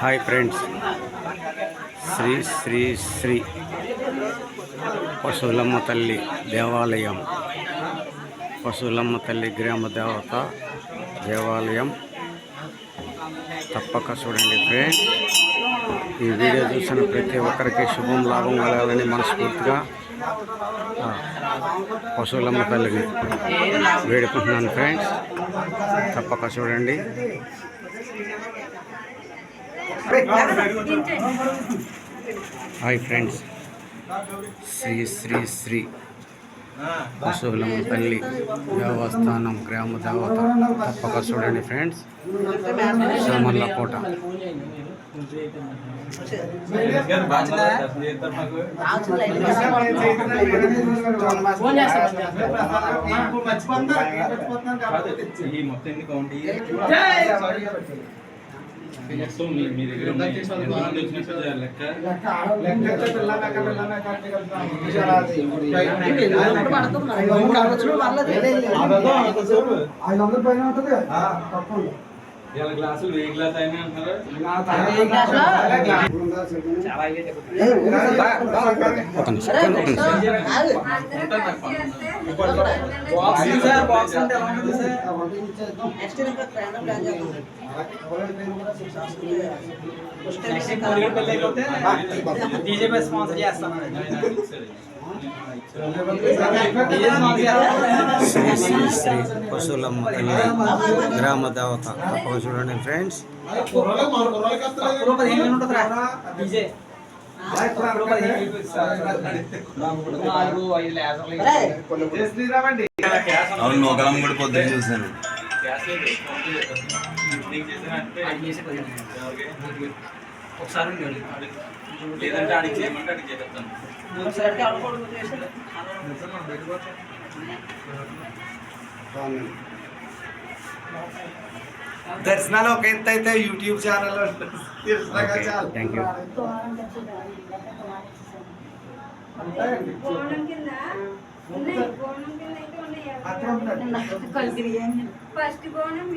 Hi friends. Shri Shri Shri Pasuvulamma తల్లి దేవాలయం. పశువులమ్మ తల్లి గ్రామ దేవత దేవాలయం. తప్పక చూడండి ఫ్రెండ్స్. ఈ వీడియో చూసిన ప్రతి ఒక్కరికి శుభం లాభం కలగాలని మనస్ఫూర్తిగా పశువులమ్మ తల్లిని వేడుకుంటున్నాను ఫ్రెండ్స్. తప్పక చూడండి. Hi friends. శ్రీ శ్రీ శ్రీ పశువులమ్మ తల్లి దేవస్థానం గ్రామ దేవత. తప్పక చూడండి ఫ్రెండ్స్. సోమర్లకోట ఈ మొత్తం ఎన్ని కౌంట్ మొత్తం మీ మీ దగ్గర ఉన్నాయి. ఎంతమంది వచ్చినట్టు చేయాలి లెక్క ఐదు వందల పైన ఉంటుంది తప్పకుండా ఇవాళ గ్లాసులు ఏ గ్లాస్ అయినా అంటారా ఒక నిమిషం ఒక నిమిషం శ్రీ శ్రీ శ్రీ పశువులమ్మ తల్లి గ్రామ దేవత తప్పక చూడండి ఫ్రెండ్స్ అవును నూకలం కూడా పొద్దున్న చూశాను. ఒకసారి లేదంటే అడిగి చేయమంటే అడిగి చేస్తాను దర్శనాలు ఒక ఎత్తు అయితే YouTube channel thank you first బోనం